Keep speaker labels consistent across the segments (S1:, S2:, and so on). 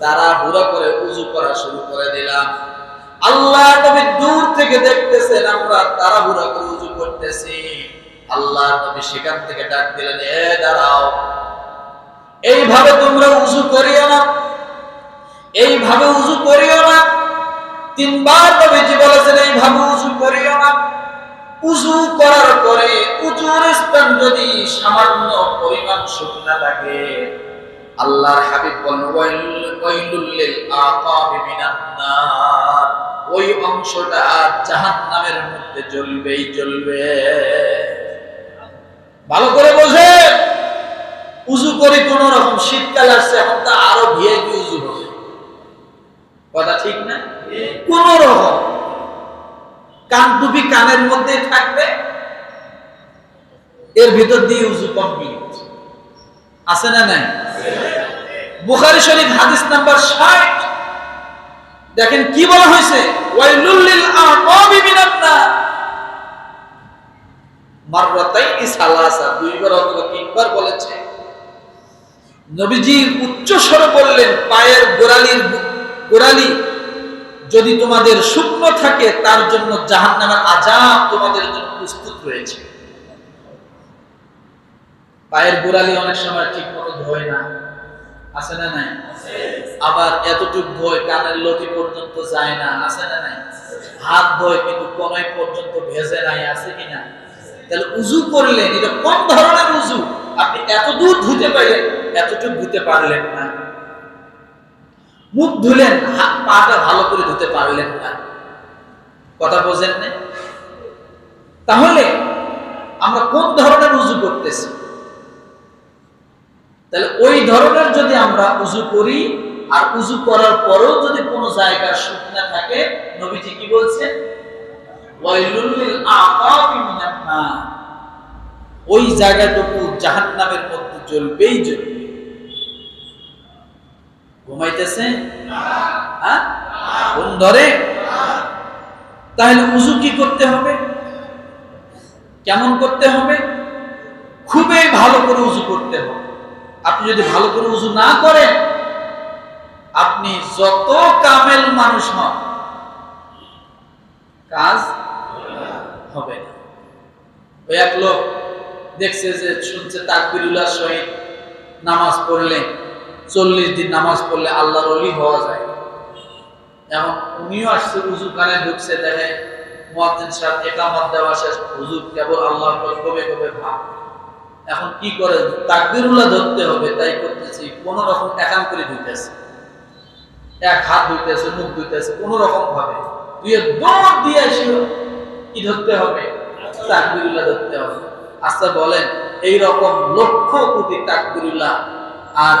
S1: তারা হুড়া করে উজু করা শুরু করে দিলাম। আল্লাহ নবী দূর থেকে দেখতেছেন আমরা তারা হুড়া করে উজু করতেছি। আল্লাহ নবী সেখান থেকে ডাক দিলেন, এ, দাঁড়াও। এইভাবে তোমরা উজু করিও না। এইভাবে উজু করিও না। তিনবার নবীজি বলেছেন, এইভাবে উজু করিও না। উজু করার পরে উজুর স্থান যদি সামান্য পরিমাণ শুকনা থাকে আল্লাহর হাবিব বলেন ওয়াইলুল লিল আকাবি মিনান নার। ওই অংশটা জাহান্নামের মধ্যে জ্বলবেই জ্বলবে। ভালো করে বোঝেন উজু করে কোন রকম শীতকাল আসছে, এখন তো আরও ভিআইপি উজু হবে। কথা ঠিক না? কোন রকম কান টুপি কানের মধ্যে থাকবে। এর ভিতর দিয়ে উজু কমপ্লিট আছে না নাই? বুখারী শরীফ হাদিস নাম্বার 60 দেখেন কি বলা হয়েছে? দুইবার অথবা তিনবার বলেছে। নবীজি উচ্চ স্বরে বললেন, পায়ের গোড়ালির গোড়ালি যদি তোমাদের শুকনো থাকে, তার জন্য জাহান্নামের আযাব তোমাদের জন্য প্রস্তুত রয়েছে। পায়ের গোড়ালি অনেক সময় ঠিক মতো ধোয় না। আছে না নাই? আবার এতটুক ধোয় কানের লতি পর্যন্ত যায় না। আছে না নাই? হাত ধোয় কিন্তু কোনায় পর্যন্ত ভেজে নাই। আছে কিনা তাহলে উজু করলেন এটা কোন ধরনের উজু? আপনি এত দূর ধুতে পারলেন, এতটুক ধুতে পারলেন না। মুখ ধুলেন, হাত, পাটা ভালো করে ধুতে পারলেন না। কথা বোঝেন না তাহলে আমরা কোন ধরনের উজু করতেছি? তাহলে ওই ধরনের যদি আমরা উজু করি, আর উজু করার পরেও যদি কোনো জায়গা শুকনা থাকে, নবীজি কি বলছেন ওই জায়গাটুকু জাহান্নামের মধ্যে জ্বলবেই জ্বলবে। ঘুমাইতেছে? হ্যাঁ? কোন ধরে? তাহলে উজু কি করতে হবে? কেমন করতে হবে? খুবই ভালো করে উজু করতে হবে। আপনি যদি ভালো করে উজু না করেন, আপনি যত কামেল মানুষ হন, কাজ হবে ওই এক লোক দেখছে যে শুনছে তাকবিরুল্লাহ সহিত নামাজ পড়লে, চল্লিশ দিন নামাজ পড়লে আল্লাহর অলি হওয়া যায়। এখন উনিও আসছে, উজু কানে ঢুকছে, দেখে মুয়াজ্জিন সাহেব একামত দেওয়া শেষ, হুজুর কেবল আল্লাহ কবে কবে ভাব। এখন কি করে? তাকবিরুল্লাহ ধরতে হবে, তাই করতেছি। কোন রকম একাম করে ধুইতেছে। এক হাত ধুইতেছে, মুখ ধুইতেছে, কোন রকম ভাবে। দুই দৌড় দিয়ে এসে কি ধরতে হবে? তাকবিরুল্লাহ ধরতে হবে। আচ্ছা বলেন এই রকম লক্ষ কোটি তাকবিরুল্লাহ আর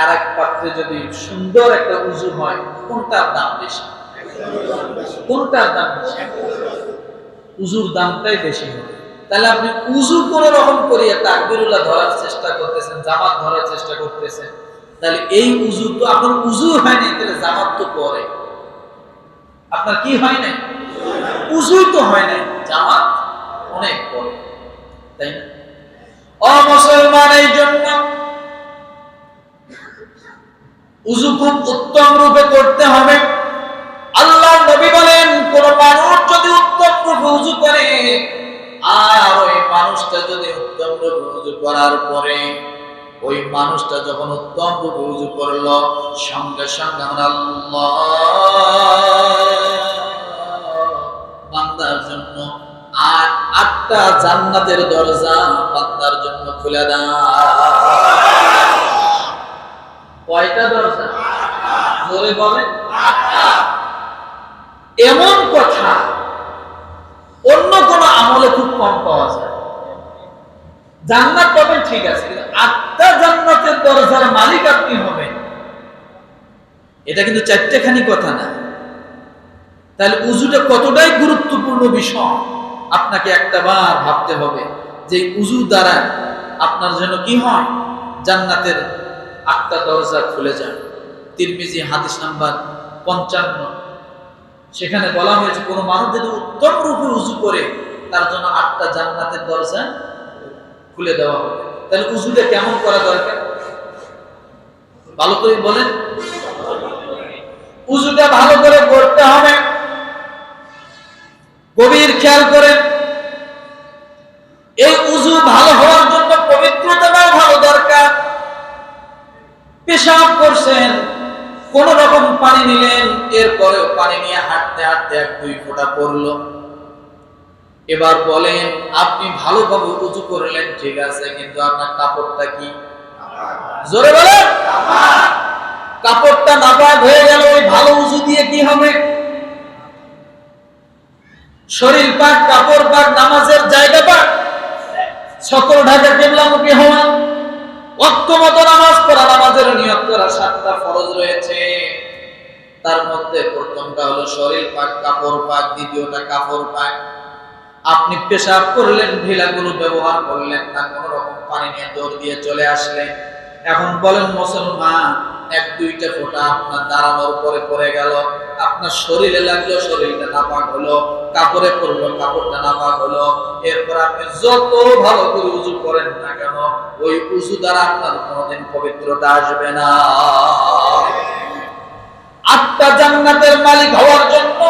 S1: আর এক পাত্রে যদি সুন্দর একটা উজু হয়, কোনটার দাম বেশি? কোনটার দাম বেশি? উজুর দামটাই বেশি হবে। তাহলে আপনি উজু কোন রকম করিয়ে তাকবিরুল্লাহ ধরার চেষ্টা করতেছেন, জামাত ধরার চেষ্টা করতেছেন। তাহলে এই উজু তো আপনার উজু হয়নি তাহলে জামাত তো পরে। আপনার কি হয় নাই? উজুই তো হয় নাই, জামাত অনেক পরে, তাই না? অমুসলমান এই জন্য উজু খুব উত্তম রূপে করতে হবে। আল্লাহ নবী বলেন, কোন মানুষ যদি উত্তম রূপে উজু করে আর ওই মানুষটা যদি উত্তম রূপে উজু করার পরে, ওই মানুষটা যখন উত্তম রূপে উজু করল, সঙ্গে সঙ্গে আমরা বান্দার জন্য আট, আটটা জান্নাতের দরজা বান্দার জন্য খুলে দেয় কয়টা দরজা? বলে এমন কথা অন্য কোন আমলে খুব কম পাওয়া যায়। জান্নাত পাবেন ঠিক আছে আটটা জান্নাতের দরজার মালিক আপনি হবেন। এটা কিন্তু চারটেখানি কথা না। তাহলে উজুটা কতটাই গুরুত্বপূর্ণ বিষয় আপনাকে একটা বার ভাবতে হবে যে উজু দ্বারা আপনার জন্য কি হয়? জান্নাতের আটটা দরজা খুলে যায় তিরমিজি হাদিস নাম্বার পঞ্চান্ন। সেখানে বলা হয়েছে কোনো মানুষ যদি উত্তম রূপে উজু করে, তার জন্য আটটা জান্নাতের দরজা খুলে দেওয়া হবে। তাহলে উজুটা কেমন করা দরকার? ভালো করে বলেন। উজুটা ভালো করে করতে হবে। গভীর খেয়াল করেন। এই উজু ভালো হওয়ার জন্য পবিত্রতাটাও ভালো দরকার। পেশাব করছেন। কোন রকম পানি নিলেন, এরপরেও পানি নিয়ে হাঁটতে হাঁটতে এক দুই ফোঁটা পড়ল। এবার বলেন, আপনি ভালোভাবে উজু করলেন, ঠিক আছে, কিন্তু আপনার কাপড়টা কি? জোরে বলেন। কাপড়টা নাপাক হয়ে গেল, ওই ভালো উঁচু দিয়ে কি হবে? শরীর পাক, কাপড় পাক, নামাজের জায়গা পাক, সকল ঢাকা কেবলামুখী হওয়া। অক্ত মতো নামাজ পড়া, নামাজের নিয়ত করা সাতটা ফরজ রয়েছে। তার মধ্যে প্রথমটা হলো শরীর পাক, কাপড় পাক, দ্বিতীয়টা কাপড় পাক। আপনি পেশাব করলেন, ঢিলাগুলো ব্যবহার করলেন না কোনো রকম পানি নিয়ে দৌড় দিয়ে চলে আসলেন। এখন বলেন, মুসলমান এক, দুইটা ফোঁটা আপনার দাঁড়ানোর পরে পড়ে গেল। আপনার শরীরে লাগল, শরীরটা নাপাক হলো, কাপড়ে পড়ল, কাপড়টা নাপাক হলো। এরপর আপনি যত ভালো করে উজু করেন না কেন, ওই উজু দ্বারা আপনার কোনোদিন পবিত্রতা আসবে না। আত্মা জান্নাতের মালিক হওয়ার জন্য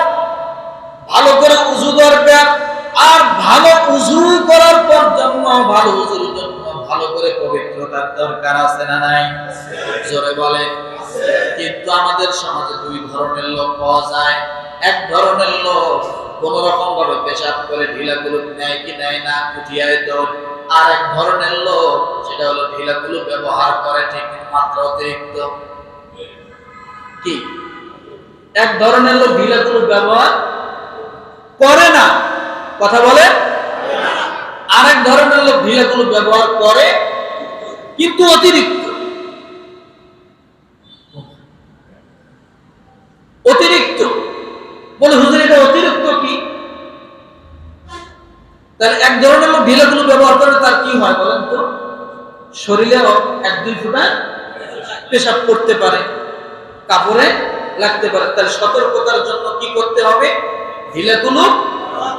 S1: পবিত্রতার দরকার আছে না নাই? জোরে বলে কিন্তু আমাদের সমাজে দুই ধরনের লোক পাওয়া যায়। এক ধরনের লোক কোন রকম ভাবে পেশাব করে ঢিলাগুলো নেয় কি নেয় না উঠিয়ায় দৌড়। আর এক ধরনের লোক, সেটা হলো ঢিলাগুলো ব্যবহার করে ঠিক মাত্রা অতিরিক্ত। কি? এক ধরনের লোক ঢিলাগুলো ব্যবহার করে না। কথা বলে আরেক ধরনের লোক ঢিলাগুলো ব্যবহার করে কিন্তু অতিরিক্ত। অতিরিক্ত। বলে হুজুর, এটা অতিরিক্ত কি? তাহলে এক ধরনের ঢিলাগুলো ব্যবহার করে, তার কি হয় বলেন তো? শরীরে এক দুই ফুটা পেশাব করতে পারে, কাপড়ে লাগতে পারে। তাহলে সতর্কতার জন্য কি করতে হবে? ঢিলাগুলো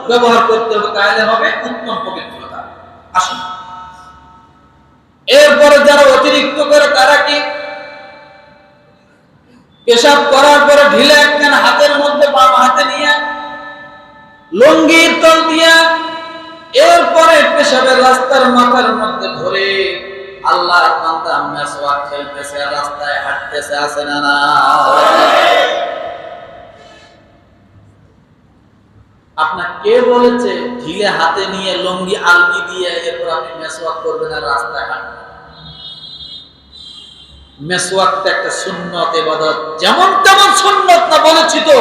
S1: ব্যবহার করতে হবে, তাহলে হবে উত্তম পবিত্রতা। আসুন। এরপরে যারা অতিরিক্ত করে, তারা কি পেশাব করার পরে ঢিলে একখান হাতের মধ্যে বাম হাতে নিয়ে লঙ্গির তল দিয়া এরপরে পেশাবের রাস্তার মাথার মধ্যে ধরে আল্লাহ বান্দা মেসওয়াক খেলতেছে, রাস্তায় হাঁটতেছে, আছে না? আপনার কে বলেছে, ঢিলে হাতে নিয়ে লঙ্গি আলগি দিয়ে এরপর আপনি মেসওয়াক করবেন আর রাস্তায় হাঁটবেন মেসওয়াকটা একটা সুন্নত এবাদত যেমন তেমন সুন্নত না বলেছি তো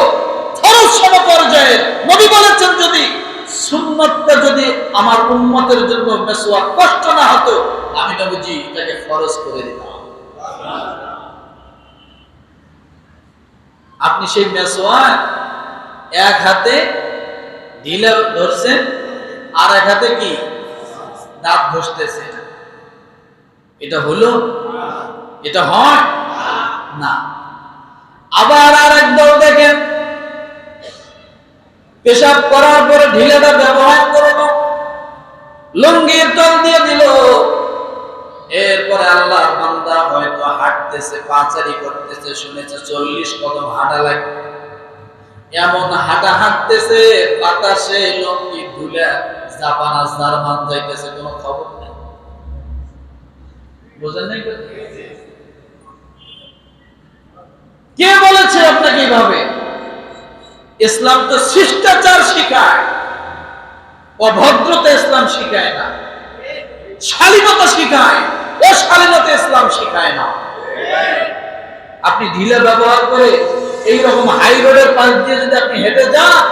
S1: ফরজ সম পর্যায়ে। নবী বলেছেন যদি সুন্নতটা যদি আমার উম্মতের জন্য মেসওয়াক কষ্ট না হতো, আমি নবীজি এটাকে ফরজ করে দিতাম। আপনি সেই মেসওয়াক এক হাতে ঢিলে ধরছেন আর এক হাতে কি? দাঁত ঘষতেছেন এটা হলো? এটা হয়? না। আবার আর এক দেখেন। পেশাব করার পরে ঢিলেটা ব্যবহার করল লুঙ্গির তল দিয়ে দিল। এরপরে আল্লাহ বান্দা হয়তো হাঁটতেছে, পাচারি করতেছে, শুনেছে চল্লিশ কদম হাঁটা লাগবে। এমন হাঁটা হাঁটতেছে, বাতাসে লঙ্গি ধুলে জাপান জার্মান যাইতেছে, কোনো খবর নেই। বুঝেন নাই কে বলেছে আপনাকে এইভাবে ইসলাম তো শিষ্টাচার শিখায়, অভদ্রতা ইসলাম শিখায় না, শালীনতা শিখায় ও শালীনতা ইসলাম শিখায় না। আপনি ঢিলে ব্যবহার করে এইরকম হাই রোডের পাশ দিয়ে যদি আপনি হেঁটে যান,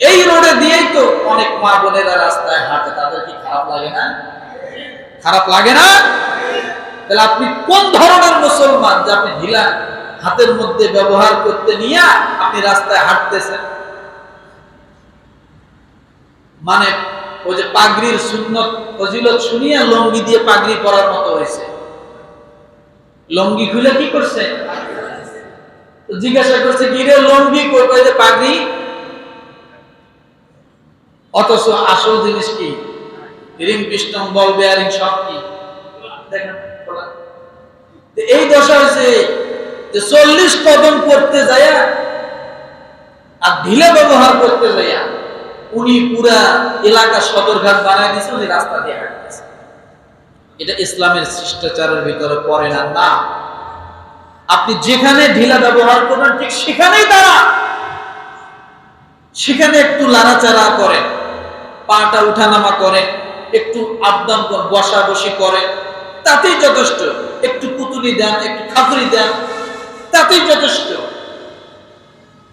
S1: এই রোডে দিয়েই তো অনেক মা বোনেরা রাস্তায় হাঁটে, তাদের কি খারাপ লাগে না? খারাপ লাগে না? তাহলে আপনি কোন ধরনের মুসলমান যে আপনি ঢিলা হাতের মধ্যে ব্যবহার করতে নিয়ে আপনি রাস্তায় হাঁটতেছেন? মানে ওই যে পাগড়ির সুন্নত ফজিলত শুনিয়ে লঙ্গি দিয়ে পাগড়ি পরার মতো হয়েছে। লঙ্গি খুলে কি করছে? জিজ্ঞাসা করছে, কি রে লঙ্গি কই? যে, পাগড়ি। অথচ আসল জিনিস কি? রিং পিস্টন, বল, বেয়ারিং সব কি? এই দশা হয়েছে যে চল্লিশ কদম করতে যায়া আর ঢিলে ব্যবহার করতে যাইয়া উনি পুরা এলাকা সদরঘাট বানায় দিয়েছে, উনি রাস্তা দিয়ে হাঁটতেছে। এটা ইসলামের শিষ্টাচারের ভিতরে পড়ে না না। আপনি যেখানে ঢিলা ব্যবহার করবেন, ঠিক সেখানেই দাঁড়া সেখানে একটু লাড়াচাড়া করেন পাটা উঠানামা করেন একটু করেন বসা বসি করেন তাতেই যথেষ্ট। একটু পুতুলি দেন, একটু খাতুরি দেন, তাতেই যথেষ্ট।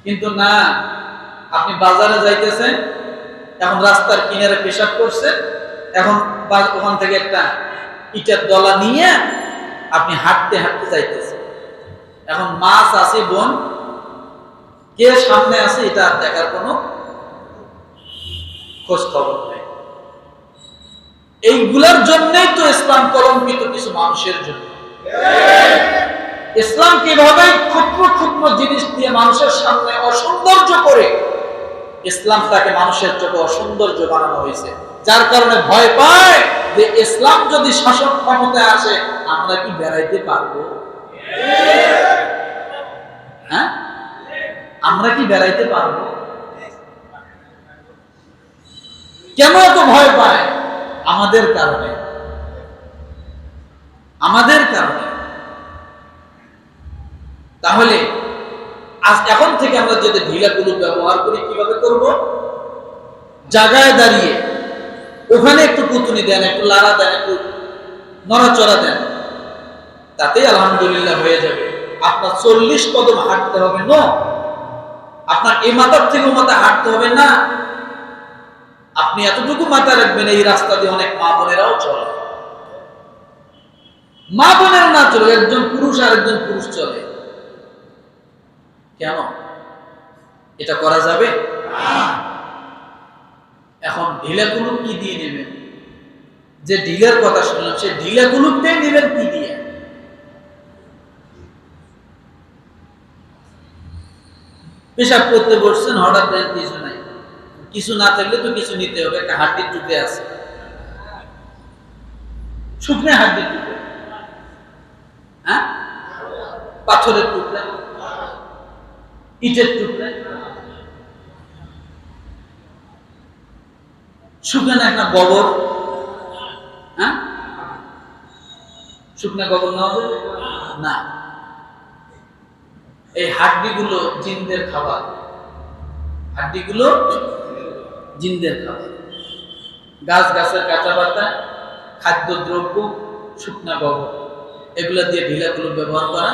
S1: কিন্তু না, আপনি বাজারে যাইতেছেন, এখন রাস্তার কিনারে পেশাব করছে, এখন ওখান থেকে একটা ইটার দলা নিয়ে আপনি হাঁটতে হাঁটতে যাইতেছেন। এখন মাছ আছে, বোন, কে সামনে আছে এটা দেখার কোনো খোঁজ খবর নেই। এইগুলার জন্যই তো ইসলাম কলঙ্কিত কিছু মানুষের জন্য। ইসলাম কীভাবে ক্ষুদ্র ক্ষুদ্র জিনিস দিয়ে মানুষের সামনে অসৌন্দর্য করে, ইসলাম তাকে মানুষের চোখে অসৌন্দর্য বানানো হয়েছে। যার কারণে ভয় পায় যে ইসলাম যদি শাসন ক্ষমতায় আসে, আমরা কি বেড়াইতে পারব? হ্যাঁ? আমরা কি বেড়াইতে পারব? কেন এত ভয় পায়? আমাদের কারণে। আমাদের কারণে। তাহলে, আজ এখন থেকে আমরা যদি ঢিলাগুলো ব্যবহার করি, কীভাবে করব? জায়গায় দাঁড়িয়ে ওখানে একটু পুতুনি দেন, একটু লাড়া দেন, একটু নড়াচড়া দেন, তাতেই আলহামদুলিল্লাহ হয়ে যাবে। আপনার চল্লিশ কদম হাঁটতে হবে, ন। আপনার এই মাথার থেকে মাথা হাঁটতে হবে না। আপনি এতটুকু মাথা রাখবেন, এই রাস্তা দিয়ে অনেক মা বোনেরাও চলে। মা বোনেরা না চলে, একজন পুরুষ আর একজন পুরুষ চলে। কেন? এটা করা যাবে? এখন ঢিলাগুলো কি দিয়ে নেবেন যে ঢিলের কথা শুনলাম, সে ঢিলাগুলোতেই নেবেন কি দিয়ে? পেশাব করতে বসছেন, হঠাৎ কিছু নাই। কিছু না থাকলে তো কিছু নিতে হবে, একটা হাড্ডির টুকরে আছে। শুকনো হাড্ডির টুকরে। হ্যাঁ? পাথরের টুকরা। ইটের টুকরা। শুকনো একটা গোবর। হ্যাঁ? শুকনো গোবর নেওয়া না। এই হাড্ডিগুলো জিনদের খাবার। হাড্ডিগুলো জিনদের খাবার। গাছ, গাছের কাঁচা পাতা, খাদ্য দ্রব্য, শুকনা গোবর। এগুলো দিয়ে ঢিলাগুলো ব্যবহার করা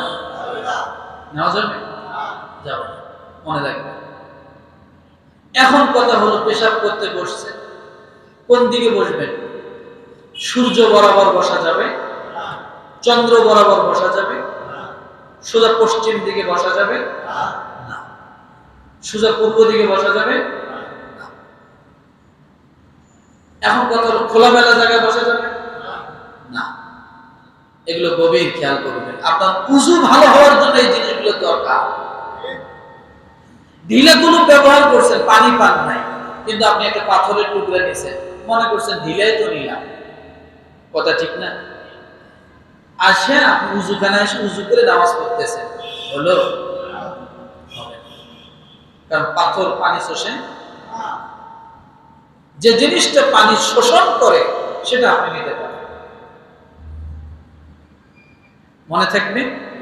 S1: নেওয়া যাবে? যাবে মনে রাখবে এখন কথা হলো পেশাব করতে বসছে। কোন দিকে বসবেন? সূর্য বরাবর বসা যাবে, চন্দ্র বরাবর বসা যাবে, সোজা পশ্চিম দিকে বসা যাবে, সোজা পূর্ব দিকে বসা যাবে। এখন কথা খোলামেলা জায়গায় বসা যাবে? না। এগুলো গভীর খেয়াল করবেন। আপনার উজু ভালো হওয়ার জন্য এই জিনিসগুলো দরকার। ঢিলাগুলো ব্যবহার করছেন, পানি পান নাই, কিন্তু আপনি একটা পাথরের টুকরা নিছেন। মনে করছেন ঢিলাই তো নিলাম। কথা ঠিক না? আসে আপনি উজুখানে এসে উজু করে নামাজ পড়তেছেন। হলো? কারণ পাথর পানি শোষে। যে জিনিসটা পানি শোষণ করে, সেটা আপনি নিতে পারেন। মনে থাকবে?